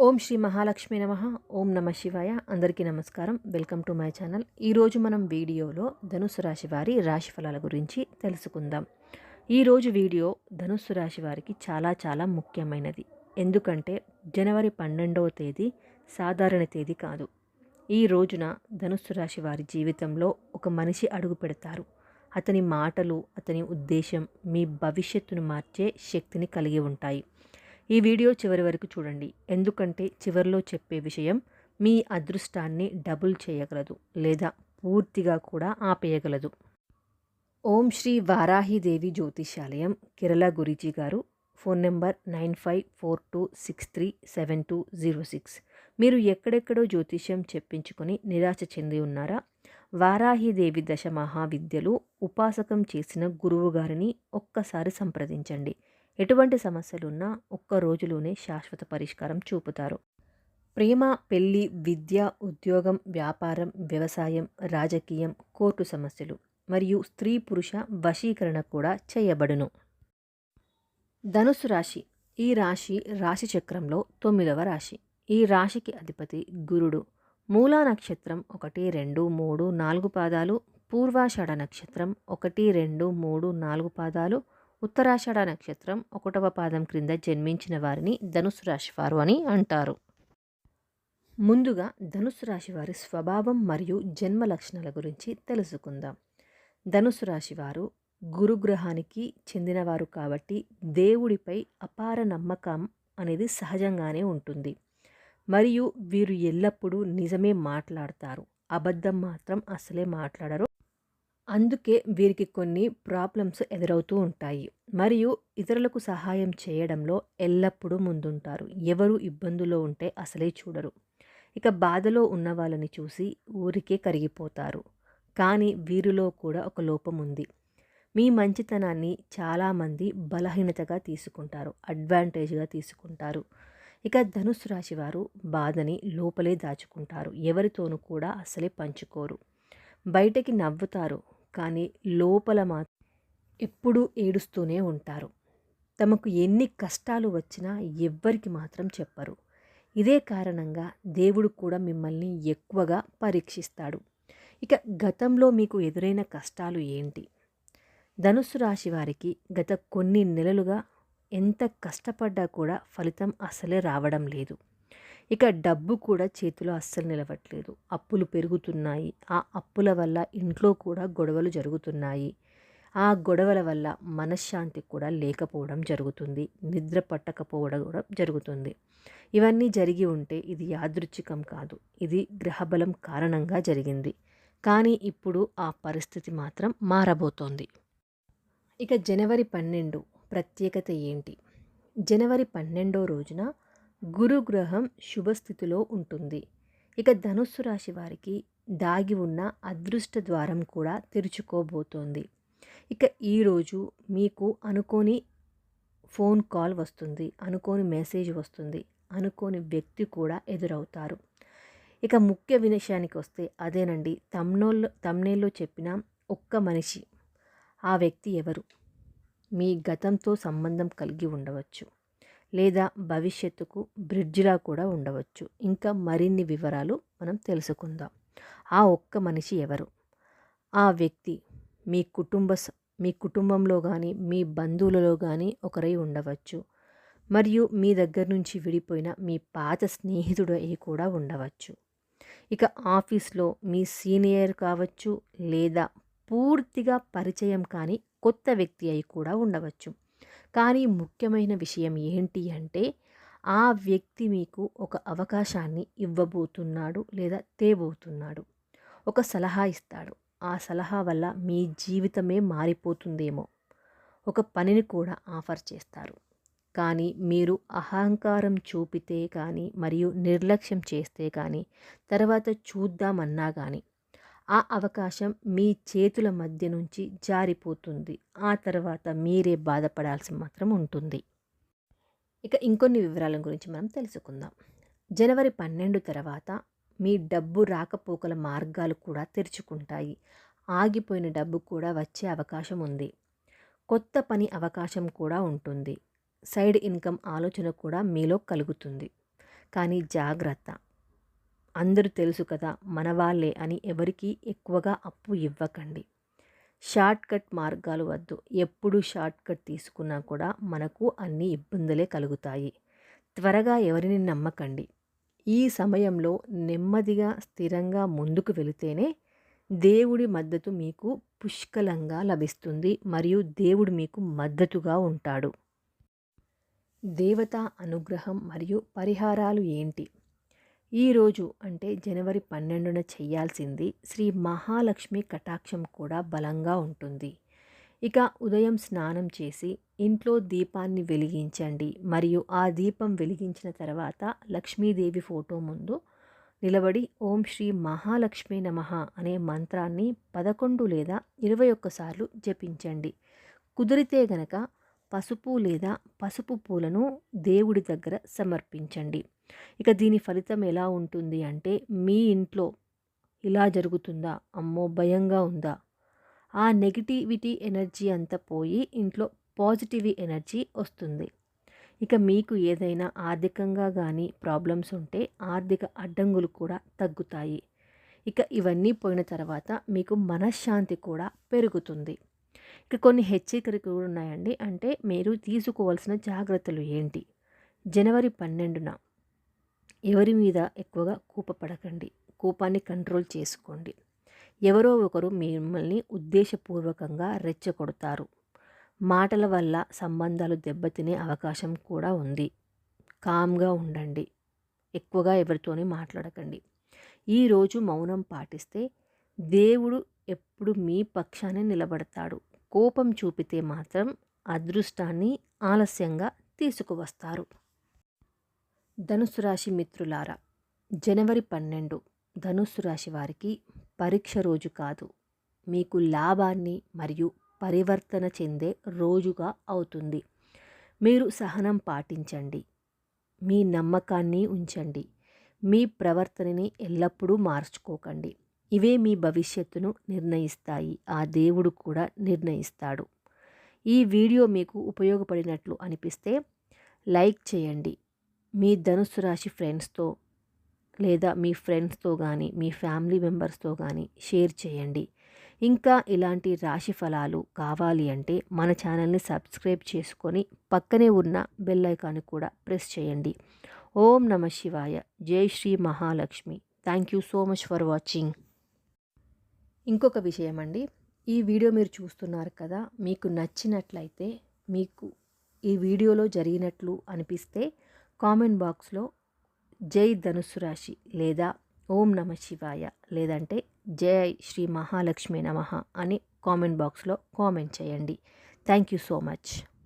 ఓం శ్రీ మహాలక్ష్మి నమ ఓం నమ శివాయ. అందరికీ నమస్కారం. Welcome to my channel. ఈరోజు మనం వీడియోలో ధనుసు రాశి వారి రాశి ఫలాల గురించి తెలుసుకుందాం. ఈరోజు వీడియో ధనుసు రాశి వారికి చాలా చాలా ముఖ్యమైనది. ఎందుకంటే జనవరి పన్నెండవ తేదీ సాధారణ తేదీ కాదు. ఈ రోజున ధనుస్సు రాశి వారి జీవితంలో ఒక మనిషి అడుగు పెడతారు. అతని మాటలు అతని ఉద్దేశం మీ భవిష్యత్తును మార్చే శక్తిని కలిగి ఉంటాయి. ఈ వీడియో చివరి వరకు చూడండి. ఎందుకంటే చివరిలో చెప్పే విషయం మీ అదృష్టాన్ని డబుల్ చేయగలదు లేదా పూర్తిగా కూడా ఆపేయగలదు. ఓం శ్రీ వారాహిదేవి జ్యోతిషాలయం కేరళ గురీజీ గారు phone number nine five four two six three seven two zero six. మీరు ఎక్కడెక్కడో జ్యోతిష్యం చెప్పించుకొని నిరాశ చెంది ఉన్నారా? వారాహిదేవి దశ మహావిద్యలు ఉపాసకం చేసిన గురువు గారిని ఒక్కసారి సంప్రదించండి. ఎటువంటి సమస్యలున్నా ఒక్క రోజులోనే శాశ్వత పరిష్కారం చూపుతారు. ప్రేమ పెళ్ళి విద్య ఉద్యోగం వ్యాపారం వ్యవసాయం రాజకీయం కోర్టు సమస్యలు మరియు స్త్రీ పురుష వశీకరణ కూడా చేయబడును. ధనుసు రాశి. ఈ రాశి రాశి చక్రంలో తొమ్మిదవ రాశి. ఈ రాశికి అధిపతి గురుడు. మూలా నక్షత్రం ఒకటి రెండు మూడు నాలుగు పాదాలు. పూర్వాషాఢ నక్షత్రం ఒకటి రెండు మూడు నాలుగు పాదాలు. ఉత్తరాషాఢ నక్షత్రం ఒకటవ పాదం క్రింద జన్మించిన వారిని ధనుసు రాశి వారు అని అంటారు. ముందుగా ధనుసు రాశి వారి స్వభావం మరియు జన్మ లక్షణాల గురించి తెలుసుకుందాం. ధనుసు రాశి వారు గురుగ్రహానికి చెందినవారు కాబట్టి దేవుడిపై అపార నమ్మకం అనేది సహజంగానే ఉంటుంది. మరియు వీరు ఎల్లప్పుడూ నిజమే మాట్లాడతారు. అబద్ధం మాత్రం అసలే మాట్లాడరు. అందుకే వీరికి కొన్ని ప్రాబ్లమ్స్ ఎదురవుతూ ఉంటాయి. మరియు ఇతరులకు సహాయం చేయడంలో ఎల్లప్పుడూ ముందుంటారు. ఎవరు ఇబ్బందులో ఉంటే అసలే చూడరు. ఇక బాధలో ఉన్న వాళ్ళని చూసి ఊరికే కరిగిపోతారు. కానీ వీరిలో కూడా ఒక లోపం ఉంది. మీ మంచితనాన్ని చాలామంది బలహీనతగా తీసుకుంటారు. అడ్వాంటేజ్గా తీసుకుంటారు. ఇక ధనుసు రాశి వారు బాధని లోపలే దాచుకుంటారు. ఎవరితోనూ కూడా అసలే పంచుకోరు. బయటకి నవ్వుతారు. కానీ లోపల మా ఎప్పుడూ ఏడుస్తూనే ఉంటారు. తమకు ఎన్ని కష్టాలు వచ్చినా ఎవ్వరికి మాత్రం చెప్పరు. ఇదే కారణంగా దేవుడు కూడా మిమ్మల్ని ఎక్కువగా పరీక్షిస్తాడు. ఇక గతంలో మీకు ఎదురైన కష్టాలు ఏంటి? ధనుస్సు రాశి వారికి గత కొన్ని నెలలుగా ఎంత కష్టపడ్డా కూడా ఫలితం అసలే రావడం లేదు. ఇక డబ్బు కూడా చేతిలో అస్సలు నిలవట్లేదు. అప్పులు పెరుగుతున్నాయి. ఆ అప్పుల వల్ల ఇంట్లో కూడా గొడవలు జరుగుతున్నాయి. ఆ గొడవల వల్ల మనశ్శాంతి కూడా లేకపోవడం జరుగుతుంది. నిద్ర పట్టకపోవడం కూడా జరుగుతుంది. ఇవన్నీ జరిగి ఉంటే ఇది యాదృచ్ఛికం కాదు. ఇది గ్రహబలం కారణంగా జరిగింది. కానీ ఇప్పుడు ఆ పరిస్థితి మాత్రం మారబోతోంది. ఇక జనవరి పన్నెండు ప్రత్యేకత ఏంటి? జనవరి పన్నెండో రోజున గురుగ్రహం శుభస్థితిలో ఉంటుంది. ఇక ధనుస్సు రాశి వారికి దాగి ఉన్న అదృష్ట ద్వారం కూడా తెరుచుకోబోతోంది. ఇక ఈరోజు మీకు అనుకోని ఫోన్ కాల్ వస్తుంది అనుకోని మెసేజ్ వస్తుంది అనుకోని వ్యక్తి కూడా ఎదురవుతారు. ఇక ముఖ్య విషయానికి వస్తే అదేనండి తమ్నోళ్ళు తమ్నేల్లో చెప్పిన ఒక్క మనిషి ఆ వ్యక్తి ఎవరు? మీ గతంతో సంబంధం కలిగి ఉండవచ్చు. లేదా భవిష్యత్తుకు బ్రిడ్జ్లా కూడా ఉండవచ్చు. ఇంకా మరిన్ని వివరాలు మనం తెలుసుకుందాం. ఆ ఒక్క మనిషి ఎవరు? ఆ వ్యక్తి మీ కుటుంబ మీ కుటుంబంలో కానీ మీ బంధువులలో కానీ ఒకరై ఉండవచ్చు. మరియు మీ దగ్గర నుంచి విడిపోయిన మీ పాత స్నేహితుడు అయి కూడా ఉండవచ్చు. ఇక ఆఫీస్లో మీ సీనియర్ కావచ్చు లేదా పూర్తిగా పరిచయం కానీ కొత్త వ్యక్తి అయి కూడా ఉండవచ్చు. కానీ ముఖ్యమైన విషయం ఏంటి అంటే ఆ వ్యక్తి మీకు ఒక అవకాశాన్ని ఇవ్వబోతున్నాడు లేదా తేబోతున్నాడు. ఒక సలహా ఇస్తాడు. ఆ సలహా వల్ల మీ జీవితమే మారిపోతుందేమో. ఒక పనిని కూడా ఆఫర్ చేస్తారు. కానీ మీరు అహంకారం చూపితే కానీ మరియు నిర్లక్ష్యం చేస్తే కానీ తర్వాత చూద్దామన్నా కానీ ఆ అవకాశం మీ చేతుల మధ్య నుంచి జారిపోతుంది. ఆ తర్వాత మీరే బాధపడాల్సి మాత్రం ఉంటుంది. ఇక ఇంకొన్ని వివరాల గురించి మనం తెలుసుకుందాం. జనవరి పన్నెండు తర్వాత మీ డబ్బు రాకపోకల మార్గాలు కూడా తెరుచుకుంటాయి. ఆగిపోయిన డబ్బు కూడా వచ్చే అవకాశం ఉంది. కొత్త పని అవకాశం కూడా ఉంటుంది. సైడ్ ఇన్కమ్ ఆలోచన కూడా మీలో కలుగుతుంది. కానీ జాగ్రత్త. అందరూ తెలుసు కదా మన వాళ్ళే అని ఎవరికీ ఎక్కువగా అప్పు ఇవ్వకండి. షార్ట్ కట్ మార్గాలు వద్దు. ఎప్పుడు షార్ట్ కట్ తీసుకున్నా కూడా మనకు అన్ని ఇబ్బందులే కలుగుతాయి. త్వరగా ఎవరిని నమ్మకండి. ఈ సమయంలో నెమ్మదిగా స్థిరంగా ముందుకు వెళితేనే దేవుడి మద్దతు మీకు పుష్కలంగా లభిస్తుంది మరియు దేవుడు మీకు మద్దతుగా ఉంటాడు. దేవత అనుగ్రహం మరియు పరిహారాలు ఏంటి? ఈరోజు అంటే జనవరి పన్నెండున చేయాల్సింది శ్రీ మహాలక్ష్మి కటాక్షం కూడా బలంగా ఉంటుంది. ఇక ఉదయం స్నానం చేసి ఇంట్లో దీపాన్ని వెలిగించండి. మరియు ఆ దీపం వెలిగించిన తర్వాత లక్ష్మీదేవి ఫోటో ముందు నిలబడి ఓం శ్రీ మహాలక్ష్మి నమ అనే మంత్రాన్ని పదకొండు లేదా ఇరవై ఒక్కసార్లు జపించండి. కుదిరితే గనక పసుపు లేదా పసుపు పూలను దేవుడి దగ్గర సమర్పించండి. ఇక దీని ఫలితం ఎలా ఉంటుంది అంటే మీ ఇంట్లో ఇలా జరుగుతుందా? అమ్మో! భయంగా ఉందా? ఆ నెగిటివిటీ ఎనర్జీ అంతా పోయి ఇంట్లో పాజిటివ్ ఎనర్జీ వస్తుంది. ఇక మీకు ఏదైనా ఆర్థికంగా కానీ ప్రాబ్లమ్స్ ఉంటే ఆర్థిక అడ్డంగులు కూడా తగ్గుతాయి. ఇక ఇవన్నీ పోయిన తర్వాత మీకు మనశ్శాంతి కూడా పెరుగుతుంది. ఇక కొన్ని హెచ్చరికలు కూడా ఉన్నాయండి. అంటే మీరు తీసుకోవాల్సిన జాగ్రత్తలు ఏంటి? జనవరి పన్నెండున ఎవరి మీద ఎక్కువగా కూపపడకండి. కోపాన్ని కంట్రోల్ చేసుకోండి. ఎవరో ఒకరు మిమ్మల్ని ఉద్దేశపూర్వకంగా రెచ్చగొడతారు. మాటల వల్ల సంబంధాలు దెబ్బతినే అవకాశం కూడా ఉంది. కామ్గా ఉండండి. ఎక్కువగా ఎవరితోనే మాట్లాడకండి. ఈరోజు మౌనం పాటిస్తే దేవుడు ఎప్పుడు మీ పక్షాన్ని నిలబడతాడు. కోపం చూపితే మాత్రం అదృష్టాన్ని ఆలస్యంగా తీసుకువస్తారు. ధనుసు రాశి మిత్రులారా జనవరి పన్నెండు ధనుస్సు రాశి వారికి పరీక్ష రోజు కాదు. మీకు లాభాన్ని మరియు పరివర్తన చెందే రోజుగా అవుతుంది. మీరు సహనం పాటించండి. మీ నమ్మకాన్ని ఉంచండి. మీ ప్రవర్తనని ఎల్లప్పుడూ మార్చుకోకండి. ఇవే మీ భవిష్యత్తును నిర్ణయిస్తాయి. ఆ దేవుడు కూడా నిర్ణయిస్తాడు. ఈ వీడియో మీకు ఉపయోగపడినట్లు అనిపిస్తే లైక్ చేయండి. మీ ధనుసు రాశి ఫ్రెండ్స్తో లేదా మీ ఫ్రెండ్స్తో కానీ మీ ఫ్యామిలీ మెంబర్స్తో కానీ షేర్ చేయండి. ఇంకా ఇలాంటి రాశి ఫలాలు కావాలి అంటే మన ఛానల్ని సబ్స్క్రైబ్ చేసుకొని పక్కనే ఉన్న బెల్ ఐకాన్ని కూడా ప్రెస్ చేయండి. ఓం నమ శివాయ. జై Shri Mahalakshmi. Thank you so much for watching. ఇంకొక విషయం అండి. ఈ వీడియో మీరు చూస్తున్నారు కదా మీకు నచ్చినట్లయితే మీకు ఈ వీడియోలో జరిగినట్లు అనిపిస్తే కామెంట్ బాక్స్లో జై ధనుసు రాశి లేదా ఓం నమ శివాయ లేదంటే జై శ్రీ మహాలక్ష్మి నమ అని కామెంట్ బాక్స్లో కామెంట్ చేయండి. Thank you so much.